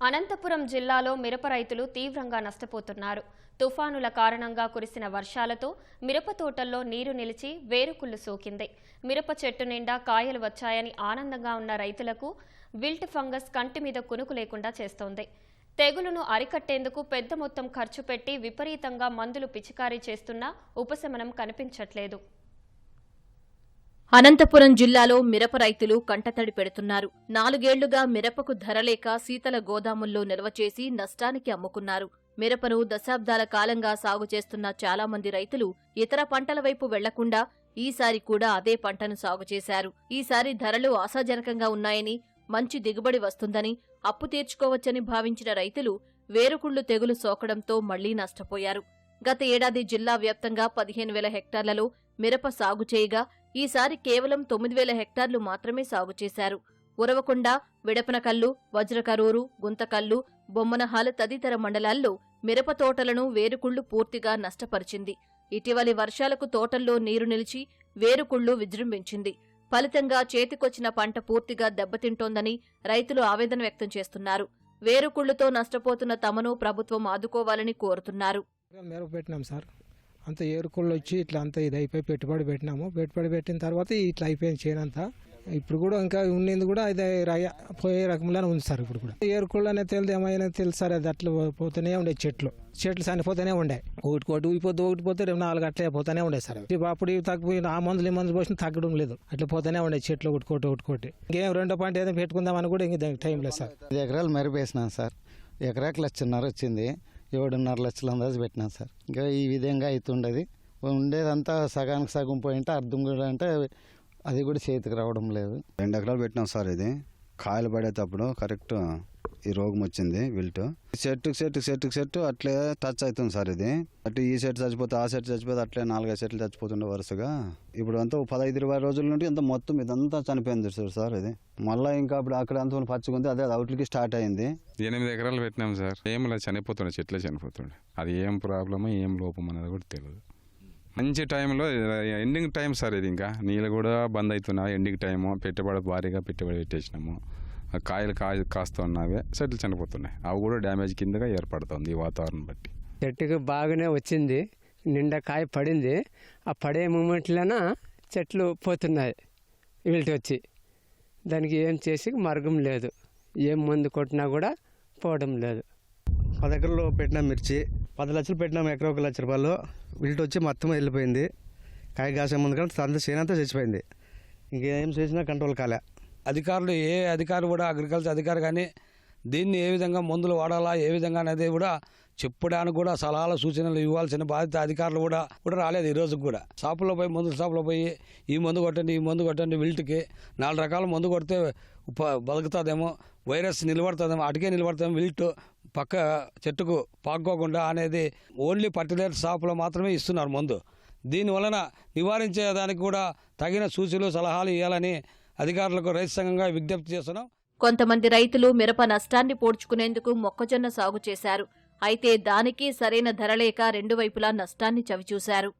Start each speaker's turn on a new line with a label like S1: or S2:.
S1: అనంతపురం జిల్లాలో మిరప రైతులు తీవ్రంగా నష్టపోతున్నారు. తుఫానుల కారణంగా కురిసిన వర్షాలతో మిరప తోటల్లో నీరు నిలిచి వేరుకుళ్ళు సోకింది. మిరప చెట్టు నిండా కాయలు వచ్చాయని ఆనందంగా ఉన్న రైతులకు విల్ట్ ఫంగస్ కంటి మీద కునుకు లేకుండా చేస్తోంది. తెగులును అరికట్టేందుకు పెద్ద మొత్తం ఖర్చు పెట్టి విపరీతంగా మందులు పిచికారీ చేస్తున్నా ఉపశమనం కనిపించట్లేదు.
S2: అనంతపురం జిల్లాలో మిరప రైతులు కంటతడి పెడుతున్నారు. నాలుగేళ్ళుగా మిరపకు ధర లేక శీతల గోదాముల్లో నిల్వ చేసి నష్టానికి అమ్ముకున్నారు. మిరపను దశాబ్దాల కాలంగా సాగు చేస్తున్న చాలా మంది రైతులు ఇతర పంటల వైపు వెళ్ళకుండా ఈసారి కూడా అదే పంటను సాగు చేశారు. ఈసారి ధరలు ఆశాజనకంగా ఉన్నాయని మంచి దిగుబడి వస్తుందని అప్పు తీర్చుకోవచ్చని భావించిన రైతులు వేరుకుళ్ళు తెగులు సోకడంతో మళ్ళీ నష్టపోయారు. గత ఏడాది జిల్లా వ్యాప్తంగా పదిహేను వేల హెక్టార్లలో మిరప సాగు చేయగా ఈసారి కేవలం తొమ్మిది వేల హెక్టార్లు మాత్రమే సాగు చేశారు. ఉరవకొండ విడపనకల్లు వజ్రకరూరు గుంతకల్లు బొమ్మనహాల్ తదితర మండలాల్లో మిరప తోటలను వేరుకుళ్ళు పూర్తిగా నష్టపరిచింది. ఇటీవలి వర్షాలకు తోటల్లో నీరు నిలిచి వేరుకుళ్ళు విజృంభించింది. ఫలితంగా చేతికొచ్చిన పంట పూర్తిగా దెబ్బతింటోందని రైతులు ఆవేదన వ్యక్తం చేస్తున్నారు. వేరుకుళ్ళుతో నష్టపోతున్న తమను ప్రభుత్వం ఆదుకోవాలని కోరుతున్నారు.
S3: మేరకు పెట్టినాం సార్. అంత ఏరుకోళ్ళు వచ్చి ఇట్లా అంతా ఇది అయిపోయి పెట్టుబడి పెట్టినాము. పెట్టుబడి పెట్టిన తర్వాత ఇట్లా అయిపోయింది చేనంతా ఇప్పుడు కూడా ఇంకా ఉన్నది కూడా ఇది రయ- పోయే రకంలోనే ఉంది సార్ ఇప్పుడు కూడా. ఏరుకోళ్ళు అనేది తెలియదు ఏమైనా తెలుసు సార్ అది అట్లా పోతూనే ఉండే చెట్లు. చెట్లు చనిపోతూనే ఉండే. ఒకటి ఒకటి ఊగిపోతే ఒకటి పోతే రెండు నాలుగు అట్లే పోతూనే ఉండే సార్ ఇప్పుడు అప్పుడు ఇవి తగ్గిపోయిన ఆ మందులు ఈ మందులు పోసిన తగ్గడం లేదు. అట్లా పోతూనే ఉండే చెట్లు ఒకటి ఒకటి ఒకటి ఒకటి ఇంకేం రెండో పంట ఏదైనా పెట్టుకుందామని కూడా ఇంక దానికి టైం లేదు సార్.
S4: ఎకరాలు మరిపేసినాను సార్. ఎకరాకి లక్షన్నర వచ్చింది. ఏడున్నర లక్షల అందాజు పెట్టినాం సార్. ఇంకా ఈ విధంగా అవుతుండేది ఉండేదంతా సగానికి సగం పోయింటే అర్థం కూడా అంటే అది కూడా చేతికి రావడం లేదు.
S5: రెండు ఎకరాలు పెట్టినాం సార్ ఇది. కాయలు పడేటప్పుడు కరెక్ట్ ఈ రోగం వచ్చింది విల్ట్. సెట్టు చెట్టుకు సెట్టు చెట్టు అట్లే టచ్ అవుతుంది సార్ ఇది. అటు ఈ సెట్ చచ్చిపోతే ఆ సెట్ చచ్చిపోతే అట్లే నాలుగైదు చెట్లు చచ్చిపోతుండే వరుసగా. ఇప్పుడు అంతా పదహైదు ఇరవై రోజుల నుండి అంతా మొత్తం ఇదంతా చనిపోయింది సార్ సార్ ఇది. మళ్ళీ ఇంకా అప్పుడు అక్కడ అంతా పచ్చుకుంది అదే అవుట్లకి స్టార్ట్ అయింది.
S6: ఎనిమిది ఎకరాలు పెట్టినాం సార్. ఏం చనిపోతుండే చెట్లే చనిపోతుండే. అది ఏం ప్రాబ్లమో ఏం లోపం అనేది కూడా తెలియదు మంచి టైంలో ఎండింగ్ టైం సార్ ఇది ఇంకా. నీళ్ళు కూడా బంద్ అవుతున్నాయి ఎండింగ్ టైము. పెట్టుబడి భారీగా పెట్టుబడి పెట్టేసినాము. కాయలు కాయ కాస్తా ఉన్నవే చెట్లు చనిపోతున్నాయి. అవి కూడా డ్యామేజ్ కిందగా ఏర్పడుతుంది ఈ వాతావరణం బట్టి.
S7: చెట్టుకు బాగానే వచ్చింది నిండా కాయ పడింది. ఆ పడే మూమెంట్లోన చెట్లు పోతున్నాయి వీళ్ళకి వచ్చి దానికి ఏం చేసి మార్గం లేదు ఏం మందు కొట్టినా కూడా పోవడం లేదు.
S4: పది ఎకరాలు పెట్టిన మిర్చి పది లక్షలు పెట్టినాం ఎకరా ఒక లక్ష రూపాయలు. విల్ట్ వచ్చి మొత్తం వెళ్ళిపోయింది. కాయ కాసే ముందు కానీ అంత చేనంతా చచ్చిపోయింది. ఇంకేం చేసినా కంట్రోల్ కాలే.
S8: అధికారులు ఏ అధికారి కూడా అగ్రికల్చర్ అధికారి కానీ దీన్ని ఏ విధంగా మందులు వాడాలా ఏ విధంగా అనేది కూడా చెప్పడానికి కూడా సలహాలు సూచనలు ఇవ్వాల్సిన బాధ్యత అధికారులు కూడా కూడా రాలేదు ఈ రోజుకి కూడా. షాపులో పోయి మందుల షాపులో పోయి ఈ మందు కొట్టండి ఈ మందు కొట్టండి విల్ట్కి నాలుగు రకాల మందు కొడితే బతుకుతుందేమో వైరస్ నిలబడుతుందేమో అటుకే నిలబడుతుందేమో విల్ట్ పక్క చెట్టుకు పాక్కోకుండా అనేది ఓన్లీ పర్టికులర్ షాపులో మాత్రమే ఇస్తున్నారు మందు. దీని వలన నివారించేదానికి కూడా తగిన సూచనలు సలహాలు ఇవ్వాలని అధికారులకు రైతు సంఘంగా విజ్ఞప్తి చేస్తున్నాం.
S2: కొంతమంది రైతులు మిరప నష్టాన్ని పోడ్చుకునేందుకు మొక్కజొన్న సాగు చేశారు. అయితే దానికి సరైన ధర లేక రెండు వైపులా నష్టాన్ని చవిచూశారు.